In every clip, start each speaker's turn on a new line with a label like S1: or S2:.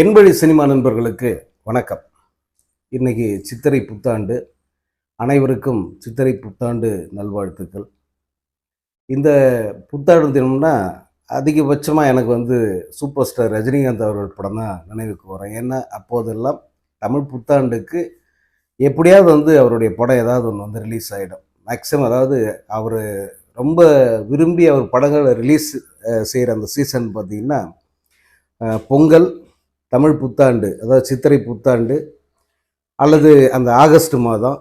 S1: எண்பழி cinema நண்பர்களுக்கு வணக்கம். இன்னைக்கு சித்திரை புத்தாண்டு. அனைவருக்கும் சித்திரை புத்தாண்டு நல்வாழ்த்துக்கள். இந்த புத்தாண்டு தினம்னா அதிகபட்சமாக எனக்கு வந்து சூப்பர் ஸ்டார் ரஜினிகாந்த் அவர்கள் படம் தான் நினைவுக்கு வரும். ஏன்னா அப்போதெல்லாம் தமிழ் புத்தாண்டுக்கு எப்படியாவது வந்து அவருடைய படம் ஏதாவது ஒன்று வந்து ரிலீஸ் ஆகிடும் மேக்ஸிமம் அதாவது அவர் ரொம்ப விரும்பி அவர் படங்களை ரிலீஸ் செய்கிற அந்த சீசன் பார்த்திங்கன்னா பொங்கல் தமிழ் புத்தாண்டு அதாவது சித்திரை புத்தாண்டு அல்லது அந்த ஆகஸ்ட் மாதம்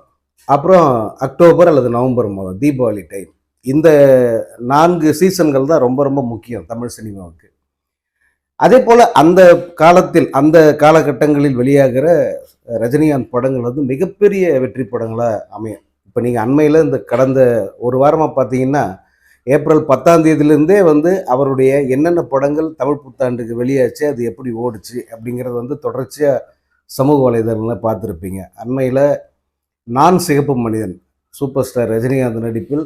S1: அப்புறம் அக்டோபர் அல்லது நவம்பர் மாதம் தீபாவளி டைம் இந்த நான்கு சீசன்கள் தான் ரொம்ப ரொம்ப முக்கியம் தமிழ் சினிமாவுக்கு. அதே போல் அந்த காலத்தில் அந்த காலகட்டங்களில் வெளியாகிற ரஜினிகாந்த் படங்கள் வந்து மிகப்பெரிய வெற்றி படங்களாக அமையும். இப்போ நீங்கள் அண்மையில் இந்த கடந்த ஒரு வாரமாக பார்த்தீங்கன்னா ஏப்ரல் பத்தாம் தேதியிலேருந்தே வந்து அவருடைய என்னென்ன படங்கள் தமிழ் புத்தாண்டுக்கு வெளியாச்சு அது எப்படி ஓடுச்சு அப்படிங்கிறது வந்து தொடர்ச்சியாக சமூக வலைதளங்களில் பார்த்துருப்பீங்க. அண்மையில் நான் சிகப்பு மனிதன் சூப்பர் ஸ்டார் ரஜினிகாந்த் நடிப்பில்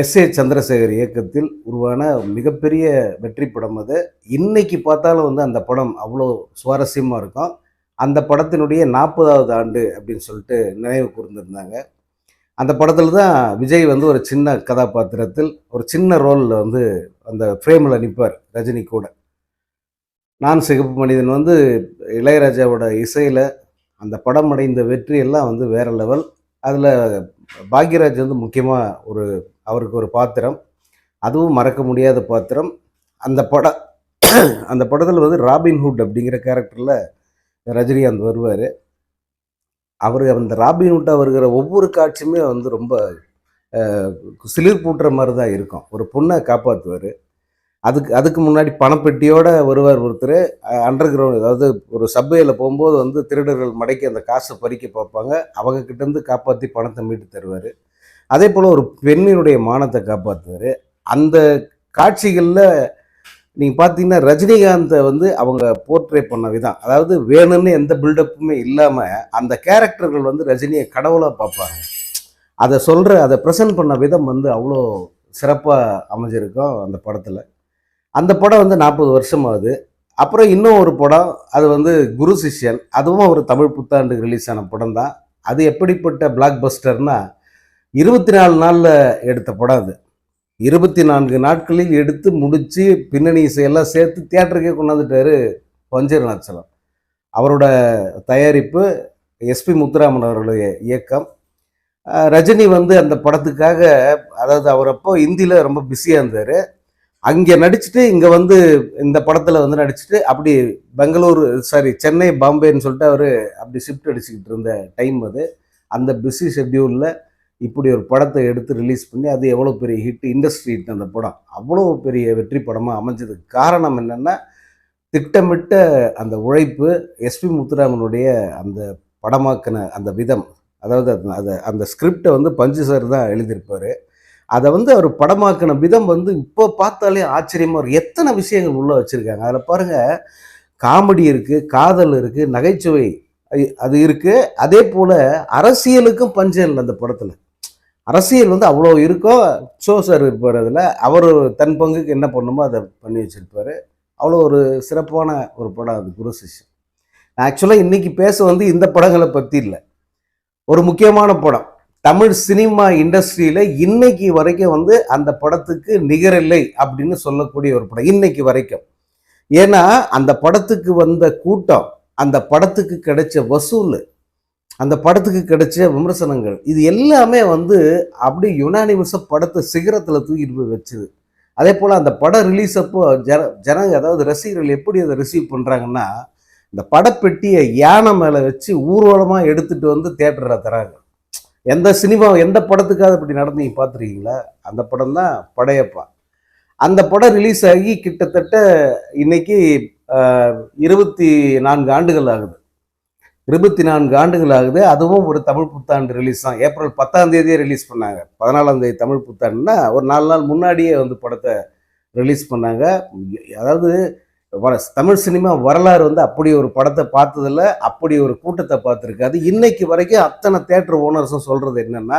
S1: எஸ் ஏ சந்திரசேகர் இயக்கத்தில் உருவான மிகப்பெரிய வெற்றி படம் அது. இன்னைக்கு பார்த்தாலும் வந்து அந்த படம் அவ்வளோ சுவாரஸ்யமாக இருக்கும். அந்த படத்தினுடைய நாற்பதாவது ஆண்டு அப்படின்னு சொல்லிட்டு நினைவு கூர்ந்திருந்தாங்க. அந்த படத்தில் தான் விஜய் வந்து ஒரு சின்ன கதாபாத்திரத்தில் ஒரு சின்ன ரோலில் வந்து அந்த ஃப்ரேமில் நிற்பார் ரஜினி கூட. நான் சிகப்பு மனிதன் வந்து இளையராஜாவோட இசையில் அந்த படம் அடைந்த வெற்றி எல்லாம் வந்து வேற லெவல் அதில் பாக்யராஜ் வந்து முக்கியமாக ஒரு அவருக்கு ஒரு பாத்திரம். அதுவும் மறக்க முடியாத பாத்திரம். அந்த படம் அந்த படத்தில் வந்து ராபின்ஹுட் அப்படிங்கிற கேரக்டரில் ரஜினிகாந்த் வருவார். அவர் அந்த ராபின்ஹுட்டாக வருகிற ஒவ்வொரு காட்சியுமே வந்து ரொம்ப சிலிர் பூட்டுற மாதிரி தான் இருக்கும். ஒரு பொண்ணை காப்பாற்றுவார் அதுக்கு அதுக்கு முன்னாடி பணப்பெட்டியோடு வருவார் ஒருத்தர். அண்டர் கிரவுண்ட் அதாவது ஒரு சப்வேயில் போகும்போது வந்து திருடர்கள் மடக்கி அந்த காசை பறிக்க பார்ப்பாங்க. அவங்கக்கிட்டேருந்து காப்பாற்றி பணத்தை மீட்டு தருவார். அதே போல் ஒரு பெண்ணினுடைய மானத்தை காப்பாற்றுவார் அந்த காட்சிகளில் நீங்கள் பார்த்தீங்கன்னா ரஜினிகாந்தை வந்து அவங்க போர்ட்ரே பண்ண விதம். அதாவது வேணும்னு எந்த பில்டப்புமே இல்லாமல் அந்த கேரக்டர்கள் வந்து ரஜினியை கடவுளாக பார்ப்பாங்க. அதை சொல்கிற அதை ப்ரெசென்ட் பண்ண விதம் வந்து அவ்வளோ சிறப்பாக அமைஞ்சிருக்கும் அந்த படத்தில். அந்த படம் வந்து நாற்பது வருஷம் ஆகுது. அப்புறம் இன்னும் ஒரு படம் அது வந்து குரு சிஷ்யன். அதுவும் ஒரு தமிழ் புத்தாண்டுக்கு ரிலீஸ் ஆன படம் தான். அது எப்படிப்பட்ட பிளாக் பஸ்டர்னால் இருபத்தி நாலு நாளில் எடுத்த படம் அது. இருபத்தி நான்கு நாட்களில் எடுத்து முடித்து பின்னணி இசையெல்லாம் சேர்த்து தியேட்டருக்கே கொண்டாந்துட்டாரு பஞ்சர் நாச்சலம் அவரோட தயாரிப்பு எஸ்பி முத்துராமன் அவர்களுடைய இயக்கம். ரஜினி வந்து அந்த படத்துக்காக அதாவது அவர் அப்போ இந்தியில் ரொம்ப பிஸியாக இருந்தார். அங்கே நடிச்சுட்டு இங்கே வந்து இந்த படத்தில் வந்து நடிச்சுட்டு அப்படி பெங்களூர் சாரி சென்னை பாம்பேன்னு சொல்லிட்டு அவர் அப்படி ஷிஃப்ட் அடிச்சுக்கிட்டு இருந்த டைம் அது. அந்த பிஸி ஷெட்யூலில் இப்படி ஒரு படத்தை எடுத்து ரிலீஸ் பண்ணி அது எவ்வளோ பெரிய ஹிட் இண்டஸ்ட்ரி ஹிட் அந்த படம் அவ்வளோ பெரிய வெற்றி படமாக அமைஞ்சதுக்கு காரணம் என்னென்னா திட்டமிட்ட அந்த உழைப்பு எஸ்பி முத்துராமனுடைய அந்த படமாக்கின அந்த விதம். அதாவது அது அந்த அந்த ஸ்கிரிப்டை வந்து பஞ்சு சார் தான் எழுதியிருப்பார். அதை வந்து அவர் படமாக்கின விதம் வந்து இப்போ பார்த்தாலே ஆச்சரியமாக இருக்கும் எத்தனை விஷயங்கள் உள்ளே வச்சுருக்காங்க. அதில் பாருங்கள் காமெடி இருக்குது காதல் இருக்குது நகைச்சுவை அது இருக்குது அதே போல் அரசியலுக்கும் பஞ்சம் இல்லை அந்த படத்தில். அரசியல் வந்து அவ்வளோ இருக்கும் ஷோ சார் இருப்பார் அதில் அவர் தன் பங்குக்கு என்ன பண்ணுமோ அதை பண்ணி வச்சுருப்பார். அவ்வளோ ஒரு சிறப்பான ஒரு படம் அது குரு சிஷ்யம். ஆக்சுவலாக இன்றைக்கி பேச வந்து இந்த படங்களை பற்றி இல்லை. ஒரு முக்கியமான படம். தமிழ் சினிமா இண்டஸ்ட்ரியில் இன்னைக்கு வரைக்கும் வந்து அந்த படத்துக்கு நிகரில்லை அப்படின்னு சொல்லக்கூடிய ஒரு படம் இன்னைக்கு வரைக்கும். ஏன்னா அந்த படத்துக்கு வந்த கூட்டம் அந்த படத்துக்கு கிடைச்ச வசூல் அந்த படத்துக்கு கிடைச்ச விமர்சனங்கள் இது எல்லாமே வந்து அப்படியே யுனானிமஸாக படத்தை சிகரத்தில் தூக்கிட்டு போய் வச்சுது. அதே போல் அந்த படம் ரிலீஸ் அப்போ ஜன ஜனங்க அதாவது ரசிகர்கள் எப்படி அதை ரிசீவ் பண்ணுறாங்கன்னா இந்த படப்பெட்டியை யானை மேலே வச்சு ஊர்வலமாக எடுத்துகிட்டு வந்து தேட்டரில் தராங்க. எந்த சினிமா எந்த படத்துக்காவது இப்படி நடந்து நீங்கள் பார்த்துருக்கீங்களா? அந்த படம் தான் படையப்பா. அந்த படம் ரிலீஸ் ஆகி கிட்டத்தட்ட இன்னைக்கு இருபத்தி நான்கு ஆண்டுகள் ஆகுது. இருபத்தி நான்கு ஆண்டுகள் ஆகுது அதுவும் ஒரு தமிழ் புத்தாண்டு ரிலீஸ் தான். ஏப்ரல் பத்தாம் தேதியே ரிலீஸ் பண்ணாங்க. பதினாலாம் தேதி தமிழ் புத்தாண்டுனா ஒரு நாலு நாள் முன்னாடியே வந்து படத்தை ரிலீஸ் பண்ணாங்க. அதாவது வர தமிழ் சினிமா வரலாறு வந்து அப்படி ஒரு படத்தை பார்த்ததில்ல அப்படி ஒரு கூட்டத்தை பார்த்துருக்காது இன்னைக்கு வரைக்கும் அத்தனை தேட்டர் ஓனர்ஸும் சொல்கிறது என்னென்னா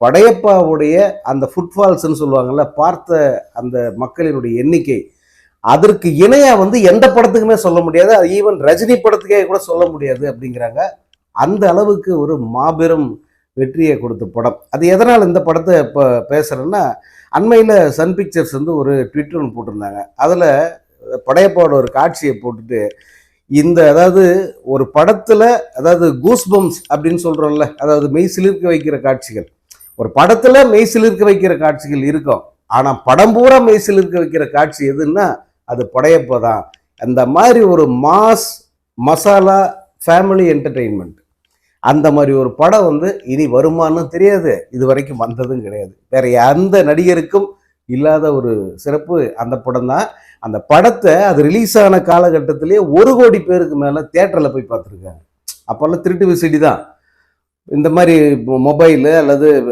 S1: படையப்பாவுடைய அந்த ஃபுட்ஃபால்ஸ்ன்னு சொல்லுவாங்கள்ல பார்த்த அந்த மக்களினுடைய எண்ணிக்கை அதற்கு இணையா வந்து எந்த படத்துக்குமே சொல்ல முடியாது. ஈவன் ரஜினி படத்துக்கே கூட சொல்ல முடியாது அப்படிங்கிறாங்க. அந்த அளவுக்கு ஒரு மாபெரும் வெற்றியை கொடுத்த படம். அது எதனால் இந்த படத்தை இப்போ பேசுகிறேன்னா அண்மையில் சன் பிக்சர்ஸ் வந்து ஒரு ட்விட்டர் ஒன்று போட்டிருந்தாங்க. அதில் படையப்பாவோட ஒரு காட்சியை போட்டுட்டு இந்த அதாவது ஒரு படத்தில் அதாவது கூஸ்பம்ஸ் அப்படின்னு சொல்கிறோம்ல அதாவது மெய் சிலிர்க்க வைக்கிற காட்சிகள். ஒரு படத்தில் மெய் சிலிர்க்க வைக்கிற காட்சிகள் இருக்கும். ஆனால் படம் பூரா மெய் சிலிர்க்க வைக்கிற காட்சி எதுன்னா அது படையப்போ தான். அந்த மாதிரி ஒரு மாஸ் மசாலா ஃபேமிலி என்டர்டெயின்மெண்ட் அந்த மாதிரி ஒரு படம் வந்து இனி வருமானு தெரியாது. இது வரைக்கும் வந்ததும் கிடையாது. வேற எந்த நடிகருக்கும் இல்லாத ஒரு சிறப்பு அந்த படம் தான். அந்த படத்தை அது ரிலீஸ் ஆன காலகட்டத்திலேயே ஒரு கோடி பேருக்கு மேலே தேட்டரில் போய் பார்த்துருக்காங்க. அப்போல்லாம் திருட்டு விசிடி தான். இந்த மாதிரி மொபைலு அல்லது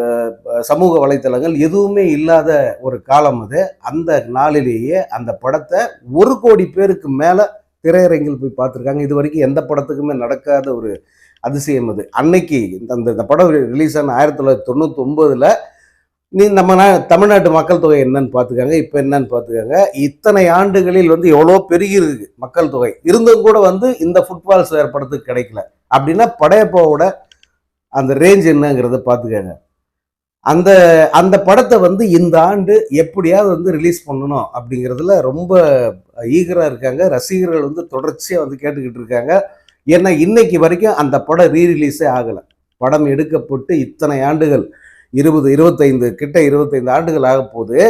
S1: சமூக வலைத்தளங்கள் எதுவுமே இல்லாத ஒரு காலம் அது. அந்த நாளிலேயே அந்த படத்தை ஒரு கோடி பேருக்கு மேலே திரையரங்கில் போய் பார்த்துருக்காங்க. இது வரைக்கும் எந்த படத்துக்குமே நடக்காத ஒரு அதிசயம் அது. அன்னைக்கு இந்த அந்த- இந்த படம் ரிலீஸ் ஆன ஆயிரத்தி தொள்ளாயிரத்தி தொண்ணூற்றி ஒம்போதில் நீ நம்ம நா தமிழ்நாட்டு மக்கள் தொகை என்னன்னு பார்த்துக்காங்க. இப்போ என்னன்னு பார்த்துக்காங்க. இத்தனை ஆண்டுகளில் வந்து எவ்வளோ பெருகிருக்கு மக்கள் தொகை. இருந்தும் கூட வந்து இந்த ஃபுட்பால் ஸ்கொயர் படத்துக்கு கிடைக்கல. அப்படின்னா படையப்பாவோட அந்த ரேஞ்ச் என்னங்கிறத பார்த்துக்கங்க. அந்த அந்த படத்தை வந்து இந்த ஆண்டு எப்படியாவது வந்து ரிலீஸ் பண்ணணும் அப்படிங்கிறதுல ரொம்ப ஈகராக இருக்காங்க. ரசிகர்கள் வந்து தொடர்ச்சியாக வந்து கேட்டுக்கிட்டு இருக்காங்க. ஏன்னா இன்னைக்கு வரைக்கும் அந்த படம் ரீ ரிலீஸே ஆகலை. படம் எடுக்கப்பட்டு இத்தனை ஆண்டுகள் இருபது இருபத்தைந்து கிட்ட இருபத்தைந்து ஆண்டுகள் ஆக போகுது.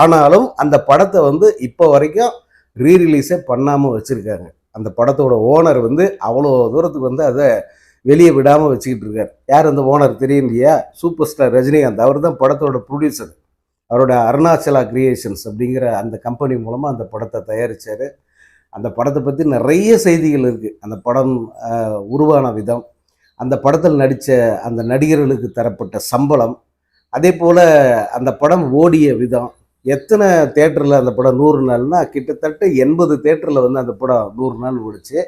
S1: ஆனாலும் அந்த படத்தை வந்து இப்போ வரைக்கும் ரீ ரிலீஸே பண்ணாமல் வச்சுருக்காங்க. அந்த படத்தோட ஓனர் வந்து அவ்வளோ தூரத்துக்கு வந்து அதை வெளியே விடாமல் வச்சுக்கிட்டு இருக்கார். யார் அந்த ஓனர் தெரியும் இல்லையா சூப்பர் ஸ்டார் ரஜினிகாந்த். அவர் தான் படத்தோட ப்ரொடியூசர் அவரோட அருணாச்சலா கிரியேஷன்ஸ் அப்படிங்கிற அந்த கம்பெனி மூலமாக அந்த படத்தை தயாரித்தார் அந்த படத்தை பற்றி நிறைய செய்திகள் இருக்குது அந்த படம் உருவான விதம் அந்த படத்தில் நடித்த அந்த நடிகர்களுக்கு தரப்பட்ட சம்பளம் அதே போல் அந்த படம் ஓடிய விதம் எத்தனை தேட்டரில் அந்த படம் நூறு நாள்னா கிட்டத்தட்ட எண்பது தேட்டரில் வந்து அந்த படம் நூறு நாள் ஓடிச்சு.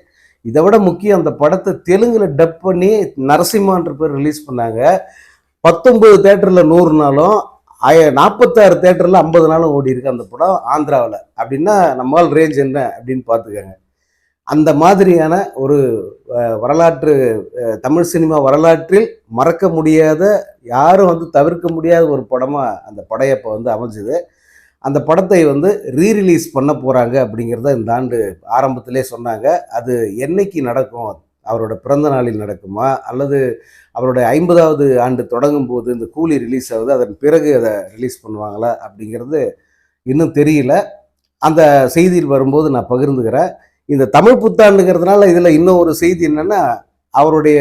S1: இதை விட முக்கியம் அந்த படத்தை தெலுங்குல டப் பண்ணி நரசிம்மான்ற பேர் ரிலீஸ் பண்ணாங்க. பத்தொன்பது தேட்டரில் நூறு நாளும் ஆய நாற்பத்தாறு தேட்டரில் ஐம்பது நாளும் ஓடி இருக்கு அந்த படம் ஆந்திராவில். அப்படின்னா நம்மால் ரேஞ்ச் என்ன அப்படின்னு பார்த்துக்கோங்க. அந்த மாதிரியான ஒரு வரலாற்று தமிழ் சினிமா வரலாற்றில் மறக்க முடியாத யாரும் வந்து தவிர்க்க முடியாத ஒரு படமாக அந்த படையப்போ வந்து அமைஞ்சுது. அந்த படத்தை வந்து ரீரிலீஸ் பண்ண போகிறாங்க அப்படிங்கிறத இந்த ஆண்டு ஆரம்பத்திலே சொன்னாங்க. அது என்னைக்கு நடக்கும்? அவரோட பிறந்த நாளில் நடக்குமா? அல்லது அவருடைய ஐம்பதாவது ஆண்டு தொடங்கும் போது இந்த கூலி ரிலீஸ் ஆகுது அதன் பிறகு அதை ரிலீஸ் பண்ணுவாங்களா அப்படிங்கிறது இன்னும் தெரியல. அந்த செய்தியில் வரும்போது நான் பகிர்ந்துக்கிறேன். இந்த தமிழ் புத்தாண்டுங்கிறதுனால இதில் இன்னும் ஒரு செய்தி என்னன்னா அவருடைய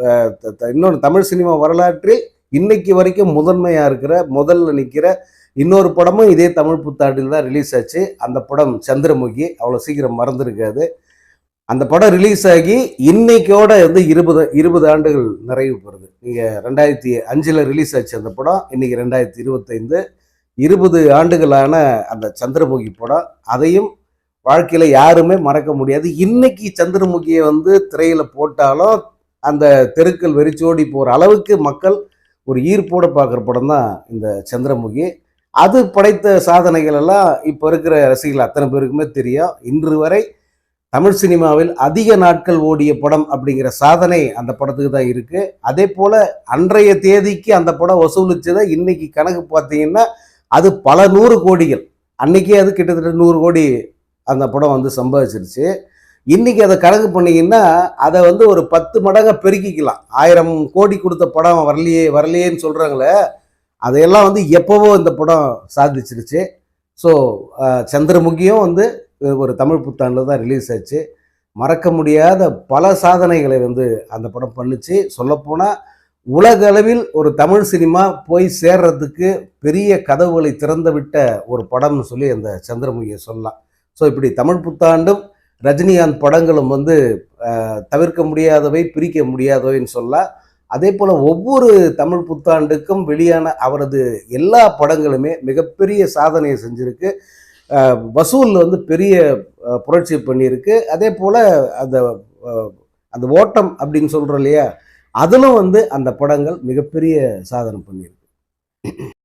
S1: இன்னொன்று த- த- தமிழ் சினிமா வரலாற்றில் இன்னைக்கு வரைக்கும் முதன்மையாக இருக்கிற முதல்ல நிற்கிற இன்னொரு படமும் இதே தமிழ் புத்தாண்டில் தான் ரிலீஸ் ஆச்சு. அந்த படம் சந்திரமுகி அவ்வளோ சீக்கிரம் மறந்துருக்காது. அந்த படம் ரிலீஸ் ஆகி இன்னைக்கோட வந்து இருபது இருபது ஆண்டுகள் நிறைவு பெறுது. நீங்கள் ரெண்டாயிரத்தி அஞ்சில் ரிலீஸ் ஆச்சு அந்த படம் இன்னைக்கு ரெண்டாயிரத்தி இருபத்தைந்து. இருபது ஆண்டுகளான அந்த சந்திரமுகி படம் அதையும் வாழ்க்கையில் யாருமே மறக்க முடியாது. இன்னைக்கு சந்திரமுகியை வந்து திரையில் போட்டாலும் அந்த தெருக்கள் வெறிச்சோடி போகிற அளவுக்கு மக்கள் ஒரு ஈர்ப்போடு பார்க்குற படம் தான் இந்த சந்திரமுகி. அது படைத்த சாதனைகள் எல்லாம் இப்போ இருக்கிற ரசிகர்கள் அத்தனை பேருக்குமே தெரியும். இன்று வரை தமிழ் சினிமாவில் அதிக நாட்கள் ஓடிய படம் அப்படிங்கிற சாதனை அந்த படத்துக்கு தான் இருக்குது அதே போல் அன்றைய தேதிக்கு அந்த படம் வசூலிச்சதை இன்றைக்கி கணக்கு பார்த்தீங்கன்னா அது பல நூறு கோடிகள். அன்றைக்கே அது கிட்டத்தட்ட நூறு கோடி அந்த படம் வந்து சம்பாதிச்சிருச்சு. இன்றைக்கி அதை கணக்கு பண்ணிங்கன்னா அதை வந்து ஒரு பத்து மடங்காக பெருக்கிக்கலாம். ஆயிரம் கோடி கொடுத்த படம் வரலையே வரலையேன்னு சொல்கிறாங்களே அதையெல்லாம் வந்து எப்போவோ இந்த படம் சாதிச்சிருச்சு. ஸோ சந்திரமுகியும் வந்து ஒரு தமிழ் புத்தாண்டில் தான் ரிலீஸ் ஆச்சு. மறக்க முடியாத பல சாதனைகளை வந்து அந்த படம் பண்ணுச்சு. சொல்லப்போனால் உலக அளவில் ஒரு தமிழ் சினிமா போய் சேர்றதுக்கு பெரிய கதவுகளை திறந்து விட்ட ஒரு படம்னு சொல்லி அந்த சந்திரமுகியை சொல்லலாம். ஸோ இப்படி தமிழ் புத்தாண்டும் ரஜினிகாந்த் படங்களும் வந்து தவிர்க்க முடியாதவை பிரிக்க முடியாதவைன்னு சொல்லலாம். அதே போல் ஒவ்வொரு தமிழ் புத்தாண்டுக்கும் வெளியான அவரது எல்லா படங்களுமே மிகப்பெரிய சாதனையை செஞ்சுருக்கு. வசூலில் வந்து பெரிய புரட்சி பண்ணியிருக்கு. அதே போல் அந்த அந்த ஓட்டம் அப்படின்னு சொல்கிறோம் இல்லையா? அதிலும் வந்து அந்த படங்கள் மிகப்பெரிய சாதனை பண்ணியிருக்கு.